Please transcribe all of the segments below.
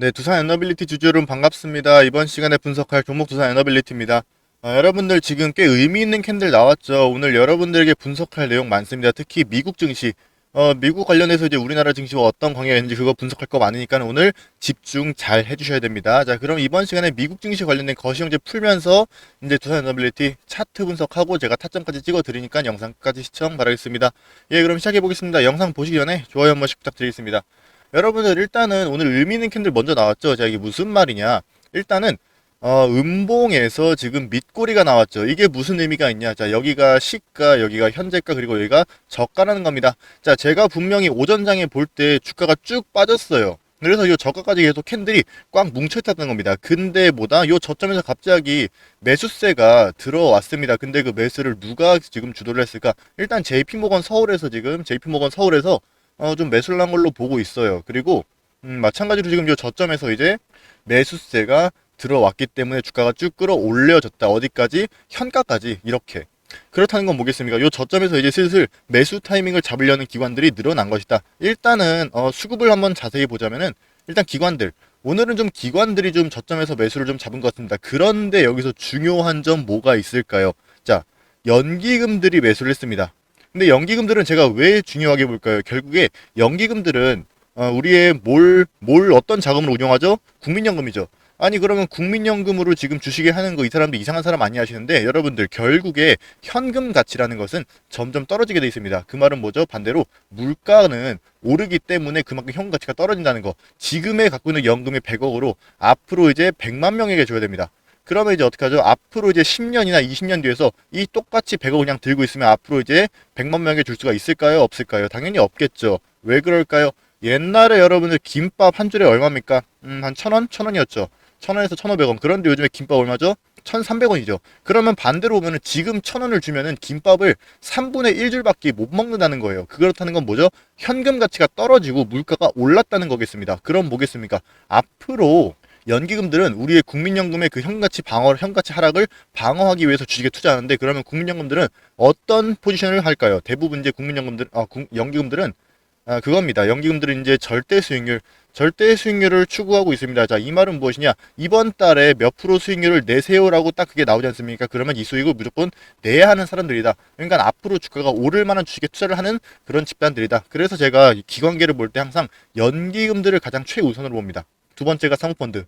네, 두산 에너빌리티 주주 여러분 반갑습니다. 이번 시간에 분석할 종목 두산 에너빌리티입니다. 아, 여러분들 지금 꽤 의미 있는 캔들 나왔죠. 오늘 여러분들에게 분석할 내용 많습니다. 특히 미국 증시, 어, 미국 관련해서 이제 우리나라 증시와 어떤 관계가 있는지 그거 분석할 거 많으니까 오늘 집중 잘 해주셔야 됩니다. 자, 그럼 이번 시간에 미국 증시 관련된 거시형제 풀면서 이제 두산 에너빌리티 차트 분석하고 제가 타점까지 찍어 드리니까 영상까지 시청 바라겠습니다. 예, 그럼 시작해 보겠습니다. 영상 보시기 전에 좋아요 한 번씩 부탁드리겠습니다. 여러분들 일단은 오늘 의미 있는 캔들 먼저 나왔죠. 자, 이게 무슨 말이냐? 일단은 어, 음봉에서 지금 밑꼬리가 나왔죠. 이게 무슨 의미가 있냐? 자, 여기가 시가, 여기가 현재가, 그리고 여기가 저가라는 겁니다. 자, 제가 분명히 오전장에 볼 때 주가가 쭉 빠졌어요. 그래서 이 저가까지 계속 캔들이 꽉 뭉쳐있다는 겁니다. 근데 뭐다? 이 저점에서 갑자기 매수세가 들어왔습니다. 근데 그 매수를 누가 지금 주도를 했을까? 일단 JP모건 서울에서 지금 JP모건 서울에서 어, 좀 매수를 한 걸로 보고 있어요. 그리고 음, 마찬가지로 지금 이 저점에서 이제 매수세가 들어왔기 때문에 주가가 쭉 끌어올려졌다. 어디까지? 현가까지 이렇게. 그렇다는 건 뭐겠습니까? 이 저점에서 이제 슬슬 매수 타이밍을 잡으려는 기관들이 늘어난 것이다. 일단은 어, 수급을 한번 자세히 보자면은 일단 기관들 오늘은 좀 기관들이 좀 저점에서 매수를 좀 잡은 것 같습니다. 그런데 여기서 중요한 점 뭐가 있을까요? 자, 연기금들이 매수를 했습니다. 근데 연기금들은 제가 왜 중요하게 볼까요? 결국에 연기금들은 어, 우리의 뭘, 뭘 어떤 자금을 운영하죠? 국민연금이죠. 아니 그러면 국민연금으로 지금 주식에 하는 거 이 사람들 이상한 사람 아니 하시는데 여러분들 결국에 현금 가치라는 것은 점점 떨어지게 돼 있습니다. 그 말은 뭐죠? 반대로 물가는 오르기 때문에 그만큼 현금 가치가 떨어진다는 거. 지금에 갖고 있는 연금의 100억으로 앞으로 이제 100만 명에게 줘야 됩니다. 그러면 이제 어떻게 하죠? 앞으로 이제 10년이나 20년 뒤에서 이 똑같이 100억 그냥 들고 있으면 앞으로 이제 100만 명에게 줄 수가 있을까요? 없을까요? 당연히 없겠죠. 왜 그럴까요? 옛날에 여러분들 김밥 한 줄에 얼마입니까? 음, 한 천 원? 천 원이었죠. 천 원에서 천오백 원. 그런데 요즘에 김밥 얼마죠? 천삼백 원이죠. 그러면 반대로 보면은 지금 천 원을 주면은 김밥을 3분의 1줄밖에 못 먹는다는 거예요. 그렇다는 건 뭐죠? 현금 가치가 떨어지고 물가가 올랐다는 거겠습니다. 그럼 뭐겠습니까? 앞으로 연기금들은 우리의 국민연금의 그 현가치 방어, 현가치 하락을 방어하기 위해서 주식에 투자하는데 그러면 국민연금들은 어떤 포지션을 할까요? 대부분 이제 국민연금들, 아, 국- 연기금들은 아, 그겁니다. 연기금들은 이제 절대 수익률, 절대 수익률을 추구하고 있습니다. 자, 이 말은 무엇이냐? 이번 달에 몇 프로 수익률을 내세요라고 딱 그게 나오지 않습니까? 그러면 이 수익을 무조건 내야 하는 사람들이다. 그러니까 앞으로 주가가 오를 만한 주식에 투자를 하는 그런 집단들이다. 그래서 제가 이 기관계를 볼 때 항상 연기금들을 가장 최우선으로 봅니다. 두 번째가 사모펀드.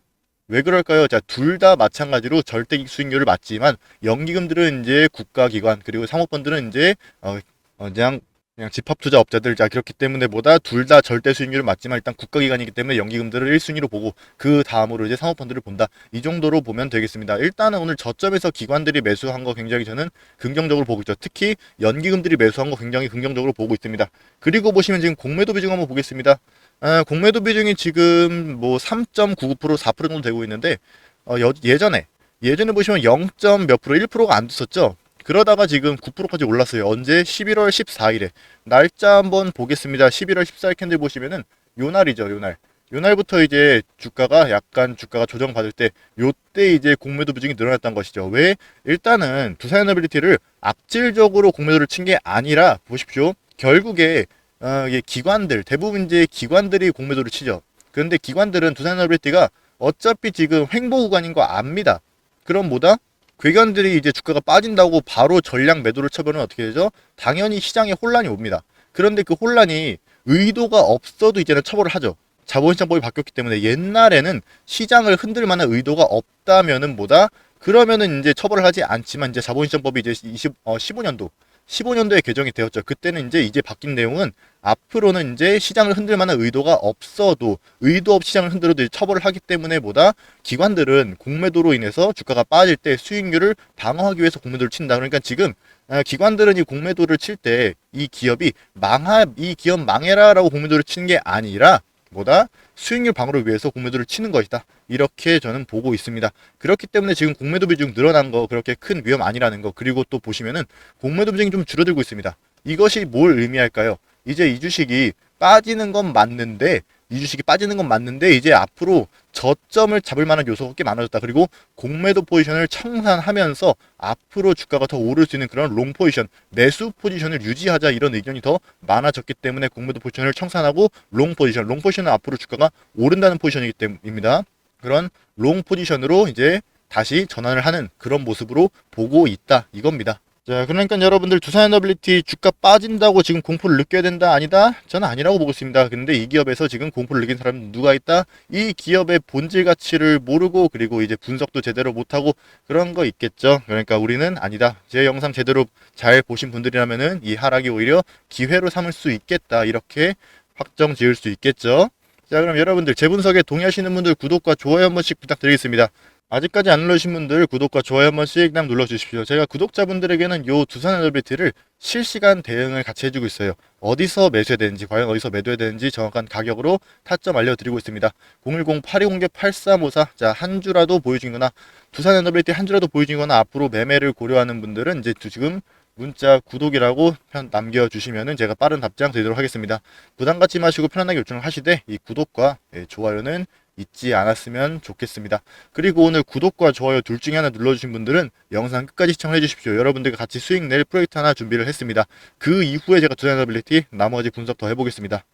왜 그럴까요? 자, 둘 다 마찬가지로 절대 수익률을 맞지만 연기금들은 이제 국가기관 그리고 사모펀드는 이제 어, 어, 그냥 그냥 집합 투자 업자들 자 그렇기 때문에 뭐다? 둘 다 절대 수익률을 맞지만 일단 국가기관이기 때문에 연기금들을 1순위로 보고 그 다음으로 이제 사모펀드를 본다. 이 정도로 보면 되겠습니다. 일단은 오늘 저점에서 기관들이 매수한 거 굉장히 저는 긍정적으로 보고 있죠. 특히 연기금들이 매수한 거 굉장히 긍정적으로 보고 있습니다. 그리고 보시면 지금 공매도 비중 한번 보겠습니다. 아, 공매도 비중이 지금 뭐 3.99% 4% 정도 되고 있는데 어, 여- 예전에 예전에 보시면 0. 몇 프로 1%가 안 됐었죠 그러다가 지금 9%까지 올랐어요. 언제? 11월 14일에. 날짜 한번 보겠습니다. 11월 14일 캔들 보시면은 요 날이죠, 요 날. 요 날부터 이제 주가가 약간 주가가 조정받을 때 요때 이제 공매도 비중이 늘어났던 것이죠. 왜? 일단은 두산에너빌리티를 악질적으로 공매도를 친 게 아니라 보십시오. 결국에 어, 이게 기관들 대부분 이제 기관들이 공매도를 치죠. 그런데 기관들은 두산에너빌리티가 어차피 지금 횡보 구간인 거 압니다. 그럼 뭐다? 괴견들이 이제 주가가 빠진다고 바로 전량 매도를 쳐버리면 어떻게 되죠? 당연히 시장에 혼란이 옵니다. 그런데 그 혼란이 의도가 없어도 이제는 처벌을 하죠. 자본시장법이 바뀌었기 때문에 옛날에는 시장을 흔들 만한 의도가 없다면은 뭐다? 그러면은 이제 처벌을 하지 않지만 이제 자본시장법이 이제 20, 어, 15년도 15년도에 개정이 되었죠. 그때는 이제 이제 바뀐 내용은 앞으로는 이제 시장을 흔들 만한 의도가 없어도 의도 없이 시장을 흔들어도 처벌을 하기 때문에 보다 기관들은 공매도로 인해서 주가가 빠질 때 수익률을 방어하기 위해서 공매도를 친다. 그러니까 지금 아, 기관들은 이 공매도를 칠 때 이 기업이 망하 이 기업 망해라라고 공매도를 치는 게 아니라 뭐다 수익률 방어를 위해서 공매도를 치는 것이다. 이렇게 저는 보고 있습니다. 그렇기 때문에 지금 공매도 비중 늘어난 거 그렇게 큰 위험 아니라는 거 그리고 또 보시면은 공매도 비중이 좀 줄어들고 있습니다. 이것이 뭘 의미할까요? 이제 이 주식이 빠지는 건 맞는데 이 주식이 빠지는 건 맞는데 이제 앞으로 저점을 잡을 만한 요소가 꽤 많아졌다. 그리고 공매도 포지션을 청산하면서 앞으로 주가가 더 오를 수 있는 그런 롱 포지션, 매수 포지션을 유지하자 이런 의견이 더 많아졌기 때문에 공매도 포지션을 청산하고 롱 포지션, 롱 포지션은 앞으로 주가가 오른다는 포지션이기 때문입니다. 그런 롱 포지션으로 이제 다시 전환을 하는 그런 모습으로 보고 있다 이겁니다. 자, 그러니까 여러분들 두산에너빌리티 주가 빠진다고 지금 공포를 느껴야 된다 아니다? 저는 아니라고 보고 있습니다. 근데 이 기업에서 지금 공포를 느낀 사람 누가 있다? 이 기업의 본질 가치를 모르고 그리고 이제 분석도 제대로 못하고 그런 거 있겠죠. 그러니까 우리는 아니다. 제 영상 제대로 잘 보신 분들이라면은 이 하락이 오히려 기회로 삼을 수 있겠다. 이렇게 확정 지을 수 있겠죠. 자, 그럼 여러분들 제 분석에 동의하시는 분들 구독과 좋아요 한 번씩 부탁드리겠습니다. 아직까지 안 눌러주신 분들 구독과 좋아요 한 번씩 남 눌러주십시오. 제가 구독자분들에게는 요 두산 에너비티를 실시간 대응을 같이 해주고 있어요. 어디서 매수해야 되는지, 과연 어디서 매도해야 되는지 정확한 가격으로 타점 알려드리고 있습니다. 010-8209-8354. 자, 한 주라도 보여주거나 두산 에너비티 한 주라도 보여주거나 앞으로 매매를 고려하는 분들은 이제 지금 문자 구독이라고 편 남겨주시면은 제가 빠른 답장 드리도록 하겠습니다. 부담 갖지 마시고 편안하게 요청을 하시되 이 구독과 예, 좋아요는 잊지 않았으면 좋겠습니다. 그리고 오늘 구독과 좋아요 둘 중에 하나 눌러주신 분들은 영상 끝까지 시청해 주십시오. 여러분들과 같이 수익 낼 프로젝트 하나 준비를 했습니다. 그 이후에 제가 두산너빌리티 나머지 분석 더 해보겠습니다.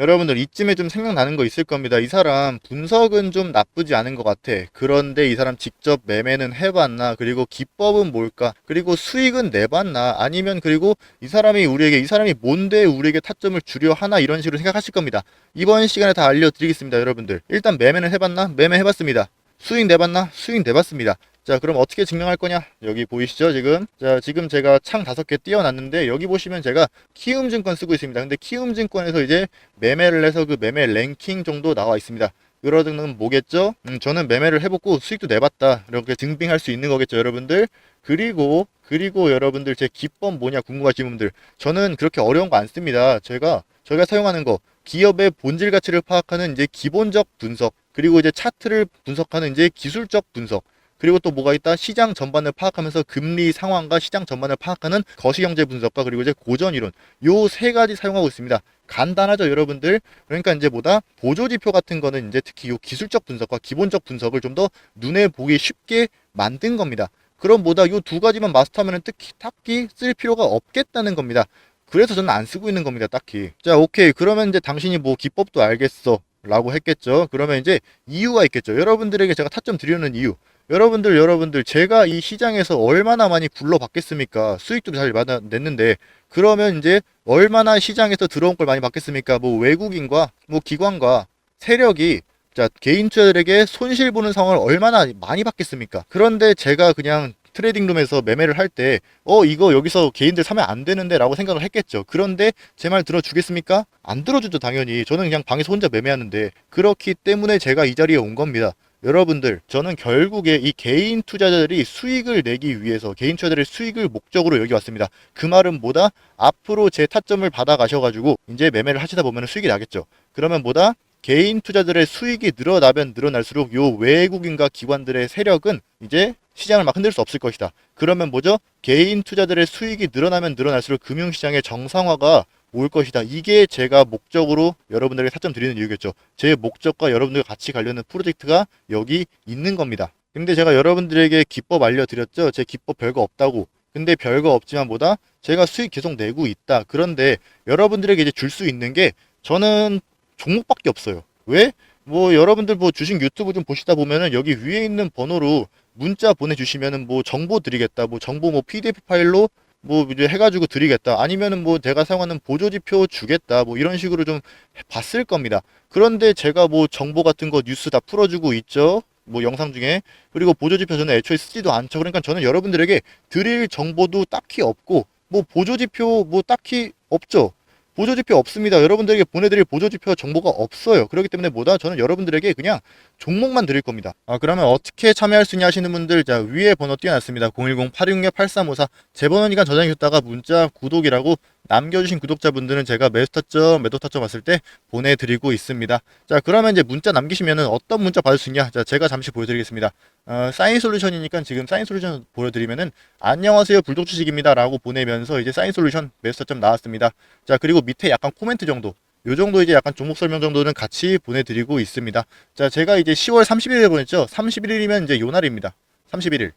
여러분들 이쯤에 좀 생각나는 거 있을 겁니다. 이 사람 분석은 좀 나쁘지 않은 것 같아. 그런데 이 사람 직접 매매는 해봤나? 그리고 기법은 뭘까? 그리고 수익은 내봤나? 아니면 그리고 이 사람이 우리에게 이 사람이 뭔데 우리에게 타점을 주려 하나 이런 식으로 생각하실 겁니다. 이번 시간에 다 알려드리겠습니다, 여러분들. 일단 매매는 해봤나? 매매 해봤습니다. 수익 내봤나? 수익 내봤습니다. 자, 그럼 어떻게 증명할 거냐? 여기 보이시죠, 지금? 자, 지금 제가 창 다섯 개 띄워놨는데, 여기 보시면 제가 키움증권 쓰고 있습니다. 근데 키움증권에서 이제 매매를 해서 그 매매 랭킹 정도 나와 있습니다. 그러는 뭐겠죠? 음, 저는 매매를 해보고 수익도 내봤다. 이렇게 증빙할 수 있는 거겠죠, 여러분들? 그리고, 그리고 여러분들 제 기법 뭐냐 궁금하신 분들. 저는 그렇게 어려운 거 안 씁니다. 제가, 저희가 사용하는 거, 기업의 본질 가치를 파악하는 이제 기본적 분석, 그리고 이제 차트를 분석하는 이제 기술적 분석, 그리고 또 뭐가 있다? 시장 전반을 파악하면서 금리 상황과 시장 전반을 파악하는 거시경제 분석과 그리고 이제 고전 이론 요 세 가지 사용하고 있습니다. 간단하죠, 여러분들. 그러니까 이제 뭐다 보조 지표 같은 거는 이제 특히 요 기술적 분석과 기본적 분석을 좀 더 눈에 보기 쉽게 만든 겁니다. 그럼 뭐다 요 두 가지만 마스터하면은 특히 딱히 쓸 필요가 없겠다는 겁니다. 그래서 저는 안 쓰고 있는 겁니다, 딱히. 자, 오케이. 그러면 이제 당신이 뭐 기법도 알겠어. 라고 했겠죠. 그러면 이제 이유가 있겠죠. 여러분들에게 제가 타점 드리는 이유. 여러분들 여러분들 제가 이 시장에서 얼마나 많이 굴러받겠습니까? 수익도 잘 받아 냈는데 그러면 이제 얼마나 시장에서 들어온 걸 많이 받겠습니까? 뭐 외국인과 뭐 기관과 세력이 자 개인 투자들에게 손실 보는 상황을 얼마나 많이 받겠습니까? 그런데 제가 그냥 트레이딩룸에서 매매를 할 때, 어, 이거 여기서 개인들 사면 안 되는데 라고 생각을 했겠죠. 그런데 제 말 들어주겠습니까? 안 들어주죠, 당연히. 저는 그냥 방에서 혼자 매매하는데. 그렇기 때문에 제가 이 자리에 온 겁니다. 여러분들, 저는 결국에 이 개인 투자자들이 수익을 내기 위해서 개인 투자자들의 수익을 목적으로 여기 왔습니다. 그 말은 뭐다? 앞으로 제 타점을 받아 가셔가지고 이제 매매를 하시다 보면 수익이 나겠죠. 그러면 뭐다? 개인 투자들의 수익이 늘어나면 늘어날수록 요 외국인과 기관들의 세력은 이제 시장을 막 흔들 수 없을 것이다. 그러면 뭐죠? 개인 투자들의 수익이 늘어나면 늘어날수록 금융시장의 정상화가 올 것이다. 이게 제가 목적으로 여러분들에게 타점 드리는 이유겠죠. 제 목적과 여러분들과 같이 가려는 프로젝트가 여기 있는 겁니다. 근데 제가 여러분들에게 기법 알려드렸죠. 제 기법 별거 없다고. 근데 별거 없지만 뭐다? 제가 수익 계속 내고 있다. 그런데 여러분들에게 이제 줄 수 있는 게 저는 종목밖에 없어요. 왜? 뭐 여러분들 뭐 주식 유튜브 좀 보시다 보면은 여기 위에 있는 번호로 문자 보내주시면은 뭐 정보 드리겠다. 뭐 정보 뭐 PDF 파일로 뭐 이제 해가지고 드리겠다. 아니면은 뭐 제가 사용하는 보조지표 주겠다. 뭐 이런 식으로 좀 봤을 겁니다. 그런데 제가 뭐 정보 같은 거 뉴스 다 풀어주고 있죠. 뭐 영상 중에 그리고 보조지표 저는 애초에 쓰지도 않죠. 그러니까 저는 여러분들에게 드릴 정보도 딱히 없고 뭐 보조지표 뭐 딱히 없죠. 보조지표 없습니다. 여러분들에게 보내드릴 보조지표 정보가 없어요. 그렇기 때문에 뭐다 저는 여러분들에게 그냥 종목만 드릴 겁니다. 아 그러면 어떻게 참여할 수 있냐 하시는 분들 자 위에 번호 띄워놨습니다. 010-866-8354제 번호니까 저장해줬다가 문자 구독이라고 남겨주신 구독자분들은 제가 매수타점, 매도타점 왔을 때 보내드리고 있습니다. 자, 그러면 이제 문자 남기시면은 어떤 문자 받을 수 있냐? 자, 제가 잠시 보여드리겠습니다. 어, 사인 솔루션이니까 지금 사인 솔루션 보여드리면은 안녕하세요 불독 주식입니다 라고 보내면서 이제 사인 솔루션 매수타점 나왔습니다. 자, 그리고 밑에 약간 코멘트 정도 요 정도 이제 약간 종목 설명 정도는 같이 보내드리고 있습니다. 자, 제가 이제 10월 31일에 보냈죠. 31일이면 이제 요 날입니다. 31일.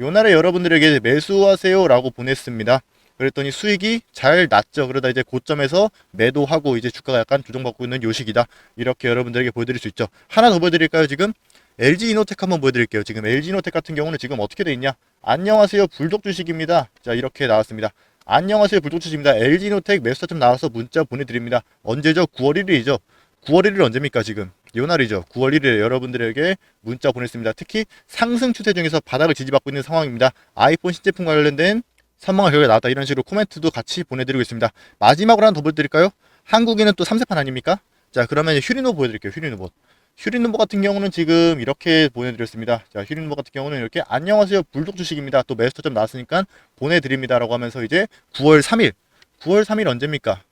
요 날에 여러분들에게 매수하세요라고 보냈습니다. 그랬더니 수익이 잘 났죠. 그러다 이제 고점에서 매도하고 이제 주가가 약간 조정받고 있는 요 시기다. 이렇게 여러분들에게 보여드릴 수 있죠. 하나 더 보여드릴까요, 지금? LG 이노텍 한번 보여드릴게요. 지금 LG 이노텍 같은 경우는 지금 어떻게 돼 있냐? 안녕하세요, 불독 주식입니다. 자, 이렇게 나왔습니다. 안녕하세요, 불독 주식입니다. LG 이노텍 매수타점 나와서 문자 보내드립니다. 언제죠? 9월 1일이죠. 9월 1일 언제입니까, 지금? 요 날이죠. 9월 1일에 여러분들에게 문자 보냈습니다. 특히 상승 추세 중에서 바닥을 지지받고 있는 상황입니다. 아이폰 신제품 관련된 선망한 결과가 나왔다. 이런 식으로 코멘트도 같이 보내드리고 있습니다. 마지막으로 하나 더 보여드릴까요? 한국인은 또 3세판 아닙니까? 자, 그러면 휴리노 보여드릴게요. 휴리노봇. 휴리노봇 같은 경우는 지금 이렇게 보내드렸습니다. 자, 휴리노봇 같은 경우는 이렇게 안녕하세요. 불독 주식입니다. 또 매스터점 나왔으니까 보내드립니다 라고 하면서 이제 9월 3일. 9월 3일 언제입니까?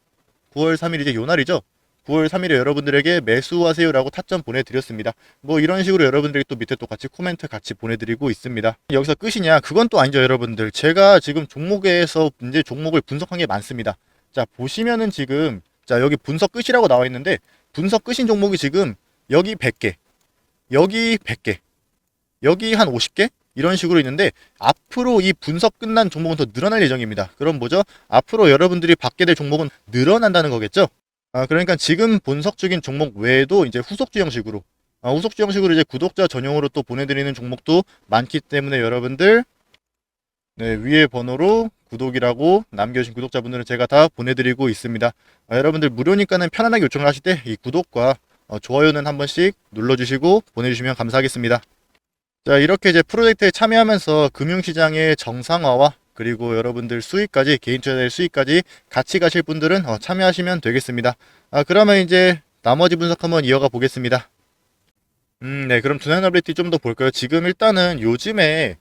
9월 3일 이제 요 날이죠? 9월 3일에 여러분들에게 매수하세요라고 타점 보내드렸습니다. 뭐 이런 식으로 여러분들이 또 밑에 또 같이 코멘트 같이 보내드리고 있습니다. 여기서 끝이냐? 그건 또 아니죠, 여러분들. 제가 지금 종목에서 이제 종목을 분석한 게 많습니다. 자, 보시면은 지금 자, 여기 분석 끝이라고 나와 있는데 분석 끝인 종목이 지금 여기 100개, 여기 100개, 여기 한 50개 이런 식으로 있는데 앞으로 이 분석 끝난 종목은 더 늘어날 예정입니다. 그럼 뭐죠? 앞으로 여러분들이 받게 될 종목은 늘어난다는 거겠죠? 아, 그러니까 지금 분석 중인 종목 외에도 이제 후속주 형식으로 아, 후속주 형식으로 이제 구독자 전용으로 또 보내드리는 종목도 많기 때문에 여러분들 네, 위에 번호로 구독이라고 남겨주신 구독자분들은 제가 다 보내드리고 있습니다. 아, 여러분들 무료니까는 편안하게 요청을 하실 때 이 구독과 어, 좋아요는 한 번씩 눌러주시고 보내주시면 감사하겠습니다. 자 이렇게 이제 프로젝트에 참여하면서 금융시장의 정상화와 그리고 여러분들 수익까지 개인 투자자의 수익까지 같이 가실 분들은 어, 참여하시면 되겠습니다. 아 그러면 이제 나머지 분석 한번 이어가 보겠습니다. 음, 네, 그럼 두산 어빌리티 좀 더 볼까요? 지금 일단은 요즘에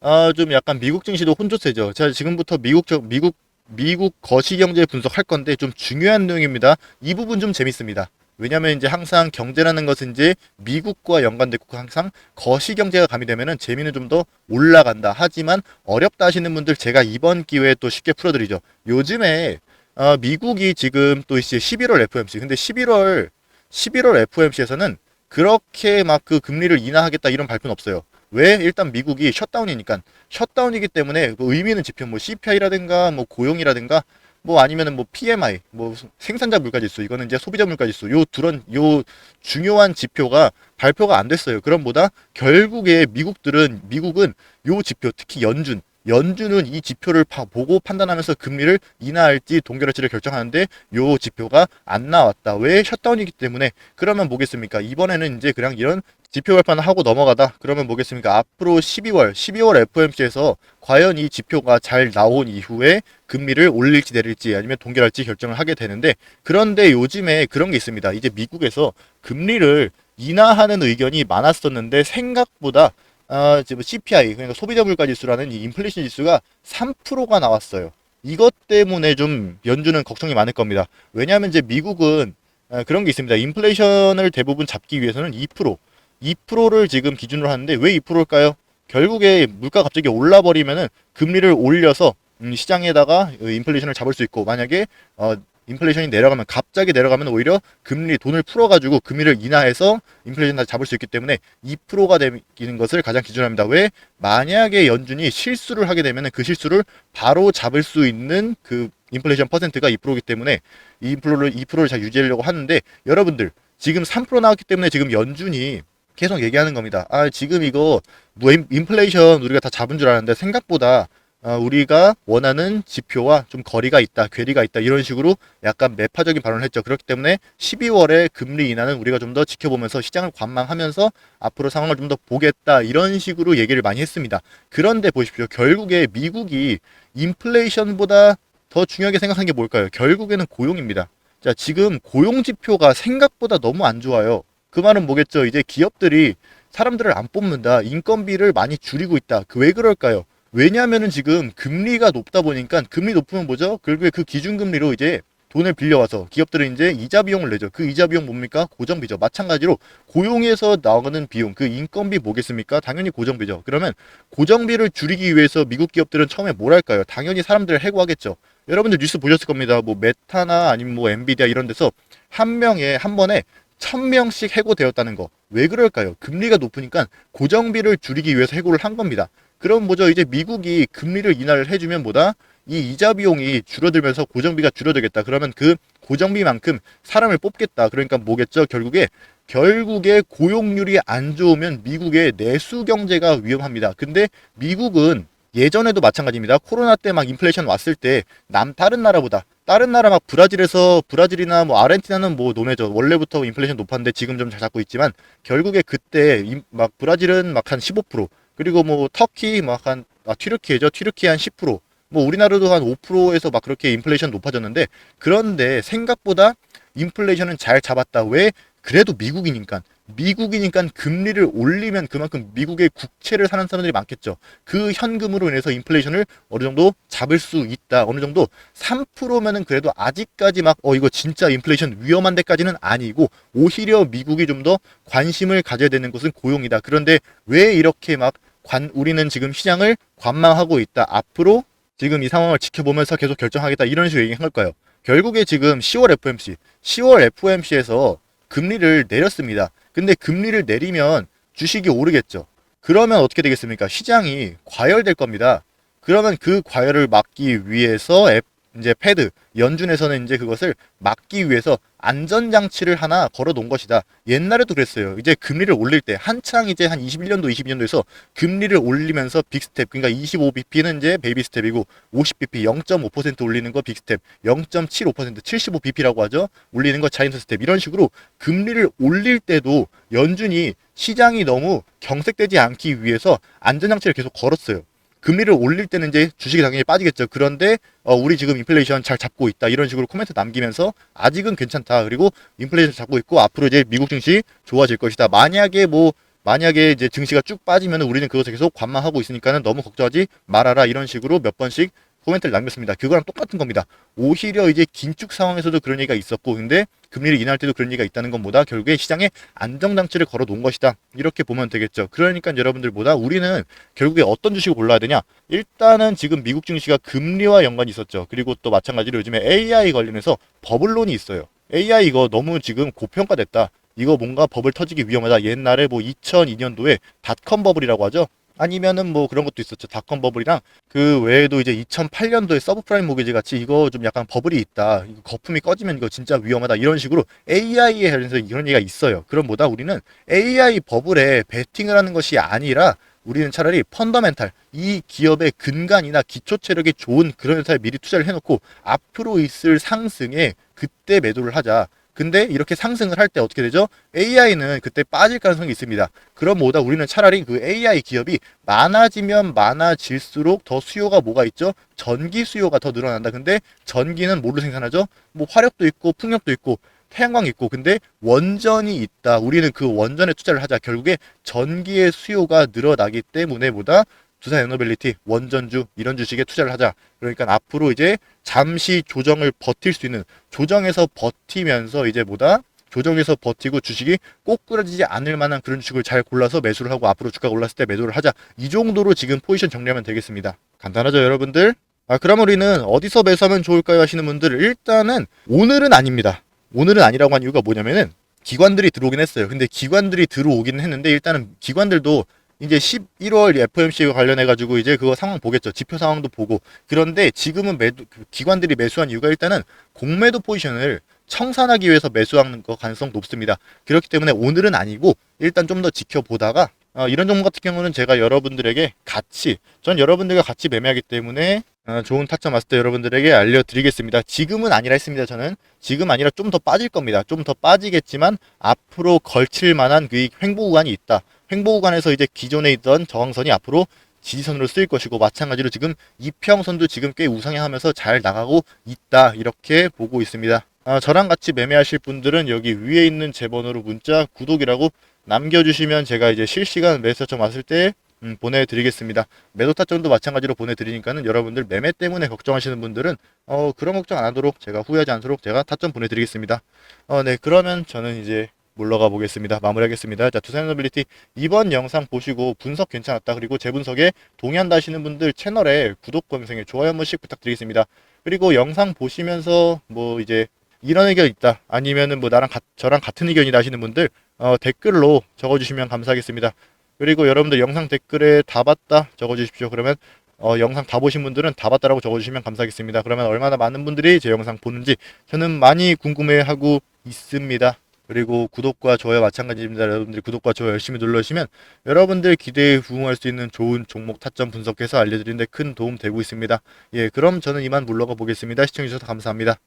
아, 좀 약간 미국 증시도 혼조세죠. 자, 지금부터 미국 저, 미국 미국 거시 경제 분석할 건데 좀 중요한 내용입니다. 이 부분 좀 재밌습니다. 왜냐면 이제 항상 경제라는 것은 이제 미국과 연관되고 항상 거시 경제가 가미되면은 재미는 좀 더 올라간다. 하지만 어렵다 하시는 분들 제가 이번 기회에 또 쉽게 풀어드리죠. 요즘에 어, 미국이 지금 또 이제 11월 FOMC 근데 11월 11월 FOMC에서는 그렇게 막 그 금리를 인하하겠다 이런 발표는 없어요. 왜? 일단 미국이 셧다운이니까 셧다운이기 때문에 그 의미 있는 지표 뭐 CPI라든가 뭐 고용이라든가 뭐 아니면은 뭐 PMI, 뭐 생산자 물가 지수, 이거는 이제 소비자 물가 지수, 요 두런 요 중요한 지표가 발표가 안 됐어요. 그럼보다 결국에 미국들은 미국은 요 지표, 특히 연준, 연준은 이 지표를 파, 보고 판단하면서 금리를 인하할지 동결할지를 결정하는데 요 지표가 안 나왔다. 왜 셧다운이기 때문에 그러면 뭐겠습니까? 이번에는 이제 그냥 이런 지표 발표는 하고 넘어가다. 그러면 뭐겠습니까? 앞으로 12월, 12월 FOMC에서 과연 이 지표가 잘 나온 이후에 금리를 올릴지 내릴지 아니면 동결할지 결정을 하게 되는데 그런데 요즘에 그런 게 있습니다. 이제 미국에서 금리를 인하하는 의견이 많았었는데 생각보다 아, 지금 CPI 그러니까 소비자 물가 지수라는 이 인플레이션 지수가 3%가 나왔어요. 이것 때문에 좀 연준은 걱정이 많을 겁니다. 왜냐하면 이제 미국은 아, 그런 게 있습니다. 인플레이션을 대부분 잡기 위해서는 2% 2%를 지금 기준으로 하는데 왜 2%일까요? 결국에 물가 갑자기 올라 버리면은 금리를 올려서 음, 시장에다가 인플레이션을 잡을 수 있고 만약에 어, 인플레이션이 내려가면 갑자기 내려가면 오히려 금리 돈을 풀어가지고 금리를 인하해서 인플레이션 다시 잡을 수 있기 때문에 2%가 되는 것을 가장 기준합니다. 왜 만약에 연준이 실수를 하게 되면 그 실수를 바로 잡을 수 있는 그 인플레이션 퍼센트가 2%이기 때문에 이 2%를 2%를 잘 유지하려고 하는데 여러분들 지금 3% 나왔기 때문에 지금 연준이 계속 얘기하는 겁니다. 아 지금 이거 뭐 인플레이션 우리가 다 잡은 줄 알았는데 생각보다 어, 우리가 원하는 지표와 좀 거리가 있다, 괴리가 있다 이런 식으로 약간 매파적인 발언을 했죠. 그렇기 때문에 12월에 금리 인하는 우리가 좀 더 지켜보면서 시장을 관망하면서 앞으로 상황을 좀 더 보겠다 이런 식으로 얘기를 많이 했습니다. 그런데 보십시오. 결국에 미국이 인플레이션보다 더 중요하게 생각한 게 뭘까요? 결국에는 고용입니다. 자, 지금 고용 지표가 생각보다 너무 안 좋아요. 그 말은 뭐겠죠? 이제 기업들이 사람들을 안 뽑는다. 인건비를 많이 줄이고 있다. 그 왜 그럴까요? 왜냐하면은 지금 금리가 높다 보니까 금리 높으면 뭐죠? 결국에 그 기준금리로 이제 돈을 빌려와서 기업들은 이제 이자 비용을 내죠. 그 이자 비용 뭡니까? 고정비죠. 마찬가지로 고용에서 나오는 비용, 그 인건비 뭐겠습니까? 당연히 고정비죠. 그러면 고정비를 줄이기 위해서 미국 기업들은 처음에 뭘 할까요? 당연히 사람들을 해고하겠죠. 여러분들 뉴스 보셨을 겁니다. 뭐 메타나 아니면 뭐 엔비디아 이런 데서 한 명에 한 번에 천 명씩 해고되었다는 거. 왜 그럴까요? 금리가 높으니까 고정비를 줄이기 위해서 해고를 한 겁니다. 그럼 뭐죠? 이제 미국이 금리를 인하를 해주면 뭐다? 이 이자 비용이 줄어들면서 고정비가 줄어들겠다. 그러면 그 고정비만큼 사람을 뽑겠다. 그러니까 뭐겠죠? 결국에 결국에 고용률이 안 좋으면 미국의 내수 경제가 위험합니다. 근데 미국은 예전에도 마찬가지입니다. 코로나 때 막 인플레이션 왔을 때 남 다른 나라보다 다른 나라 막 브라질에서 브라질이나 뭐 아르헨티나는 뭐 노매죠. 원래부터 인플레이션 높았는데 지금 좀 잘 잡고 있지만 결국에 그때 임- 막 브라질은 막 한 15% 그리고 뭐 터키 막한 아, 튀르키예죠. 튀르키 한 10%. 뭐 우리나라도 한 5%에서 막 그렇게 인플레이션 높아졌는데 그런데 생각보다 인플레이션은 잘 잡았다. 왜? 그래도 미국이니까 미국이니까 금리를 올리면 그만큼 미국의 국채를 사는 사람들이 많겠죠. 그 현금으로 인해서 인플레이션을 어느 정도 잡을 수 있다. 어느 정도 3%면은 그래도 아직까지 막 어 이거 진짜 인플레이션 위험한 데까지는 아니고 오히려 미국이 좀 더 관심을 가져야 되는 것은 고용이다. 그런데 왜 이렇게 막 관, 우리는 지금 시장을 관망하고 있다. 앞으로 지금 이 상황을 지켜보면서 계속 결정하겠다. 이런 식으로 얘기한 걸까요? 결국에 지금 10월 FOMC, 10월 FOMC에서 금리를 내렸습니다. 근데 금리를 내리면 주식이 오르겠죠. 그러면 어떻게 되겠습니까? 시장이 과열될 겁니다. 그러면 그 과열을 막기 위해서 앱, 이제 패드, 연준에서는 이제 그것을 막기 위해서 안전장치를 하나 걸어 놓은 것이다. 옛날에도 그랬어요. 이제 금리를 올릴 때 한창 이제 한 21년도, 22년도에서 금리를 올리면서 빅스텝, 그러니까 25bp는 이제 베이비 스텝이고 50bp 0.5% 올리는 거 빅스텝, 0.75% 75bp라고 하죠. 올리는 거 자이언트 스텝 이런 식으로 금리를 올릴 때도 연준이 시장이 너무 경색되지 않기 위해서 안전장치를 계속 걸었어요. 금리를 올릴 때는 이제 주식이 당연히 빠지겠죠. 그런데 어, 우리 지금 인플레이션 잘 잡고 있다 이런 식으로 코멘트 남기면서 아직은 괜찮다. 그리고 인플레이션 잡고 있고 앞으로 이제 미국 증시 좋아질 것이다. 만약에 뭐 만약에 이제 증시가 쭉 빠지면 우리는 그것을 계속 관망하고 있으니까는 너무 걱정하지 말아라 이런 식으로 몇 번씩 코멘트를 남겼습니다. 그거랑 똑같은 겁니다. 오히려 이제 긴축 상황에서도 그런 얘기가 있었고, 근데 금리를 인할 때도 그런 얘기가 있다는 것보다 결국에 시장에 안정장치를 걸어 놓은 것이다. 이렇게 보면 되겠죠. 그러니까 여러분들보다 우리는 결국에 어떤 주식을 골라야 되냐? 일단은 지금 미국 증시가 금리와 연관이 있었죠. 그리고 또 마찬가지로 요즘에 AI 관련해서 버블론이 있어요. AI 이거 너무 지금 고평가됐다. 이거 뭔가 버블 터지기 위험하다. 옛날에 뭐 2002년도에 닷컴 버블이라고 하죠. 아니면은 뭐 그런 것도 있었죠. 닷컴 버블이랑 그 외에도 이제 2008년도에 서브프라임 모기지 같이 이거 좀 약간 버블이 있다. 이거 거품이 꺼지면 이거 진짜 위험하다. 이런 식으로 AI에 관련해서 이런 얘기가 있어요. 그럼 뭐다? 우리는 AI 버블에 베팅을 하는 것이 아니라 우리는 차라리 펀더멘탈 이 기업의 근간이나 기초 체력이 좋은 그런 회사에 미리 투자를 해놓고 앞으로 있을 상승에 그때 매도를 하자. 근데 이렇게 상승을 할 때 어떻게 되죠? AI는 그때 빠질 가능성이 있습니다. 그럼 뭐다 우리는 차라리 그 AI 기업이 많아지면 많아질수록 더 수요가 뭐가 있죠? 전기 수요가 더 늘어난다. 근데 전기는 뭘로 생산하죠? 뭐 화력도 있고 풍력도 있고 태양광 있고 근데 원전이 있다. 우리는 그 원전에 투자를 하자. 결국에 전기의 수요가 늘어나기 때문에 뭐다 두산 에너빌리티, 원전주 이런 주식에 투자를 하자. 그러니까 앞으로 이제 잠시 조정을 버틸 수 있는 조정에서 버티면서 이제 뭐다 조정에서 버티고 주식이 꼬꾸라지지 않을 만한 그런 주식을 잘 골라서 매수를 하고 앞으로 주가가 올랐을 때 매도를 하자. 이 정도로 지금 포지션 정리하면 되겠습니다. 간단하죠, 여러분들? 아, 그럼 우리는 어디서 매수하면 좋을까요? 하시는 분들 일단은 오늘은 아닙니다. 오늘은 아니라고 한 이유가 뭐냐면은 기관들이 들어오긴 했어요. 근데 기관들이 들어오긴 했는데 일단은 기관들도 이제 11월 FOMC 관련해 가지고 이제 그거 상황 보겠죠. 지표 상황도 보고. 그런데 지금은 매도 그 기관들이 매수한 이유가 일단은 공매도 포지션을 청산하기 위해서 매수하는 거 가능성 높습니다. 그렇기 때문에 오늘은 아니고 일단 좀 더 지켜보다가 어, 이런 종목 같은 경우는 제가 여러분들에게 같이 전 여러분들과 같이 매매하기 때문에 어, 좋은 타점 왔을 때 여러분들에게 알려드리겠습니다. 지금은 아니라 했습니다. 저는 지금 아니라 좀 더 빠질 겁니다. 좀 더 빠지겠지만 앞으로 걸칠 만한 그 횡보 구간이 있다. 횡보 구간에서 이제 기존에 있던 저항선이 앞으로 지지선으로 쓰일 것이고 마찬가지로 지금 이평선도 지금 꽤 우상향하면서 잘 나가고 있다 이렇게 보고 있습니다. 아, 저랑 같이 매매하실 분들은 여기 위에 있는 제 번호로 문자 구독이라고 남겨주시면 제가 이제 실시간 매수점 왔을 때 음, 보내드리겠습니다. 매도 타점도 마찬가지로 보내드리니까는 여러분들 매매 때문에 걱정하시는 분들은 어, 그런 걱정 안 하도록 제가 후회하지 않도록 제가 타점 보내드리겠습니다. 어, 네 그러면 저는 이제 물러가 보겠습니다. 마무리하겠습니다. 자, 두산 에너빌리티 이번 영상 보시고 분석 괜찮았다. 그리고 제 분석에 동의한다 하시는 분들 채널에 구독, 검색에 좋아요 한 번씩 부탁드리겠습니다. 그리고 영상 보시면서 뭐 이제 이런 의견 있다. 아니면은 뭐 나랑 가- 저랑 같은 의견이다 하시는 분들 어, 댓글로 적어주시면 감사하겠습니다. 그리고 여러분들 영상 댓글에 다 봤다 적어주십시오. 그러면 어, 영상 다 보신 분들은 다 봤다라고 적어주시면 감사하겠습니다. 그러면 얼마나 많은 분들이 제 영상 보는지 저는 많이 궁금해하고 있습니다. 그리고 구독과 좋아요 마찬가지입니다. 여러분들이 구독과 좋아요 열심히 눌러주시면 여러분들 기대에 부응할 수 있는 좋은 종목 타점 분석해서 알려드리는데 큰 도움 되고 있습니다. 예, 그럼 저는 이만 물러가 보겠습니다. 시청해주셔서 감사합니다.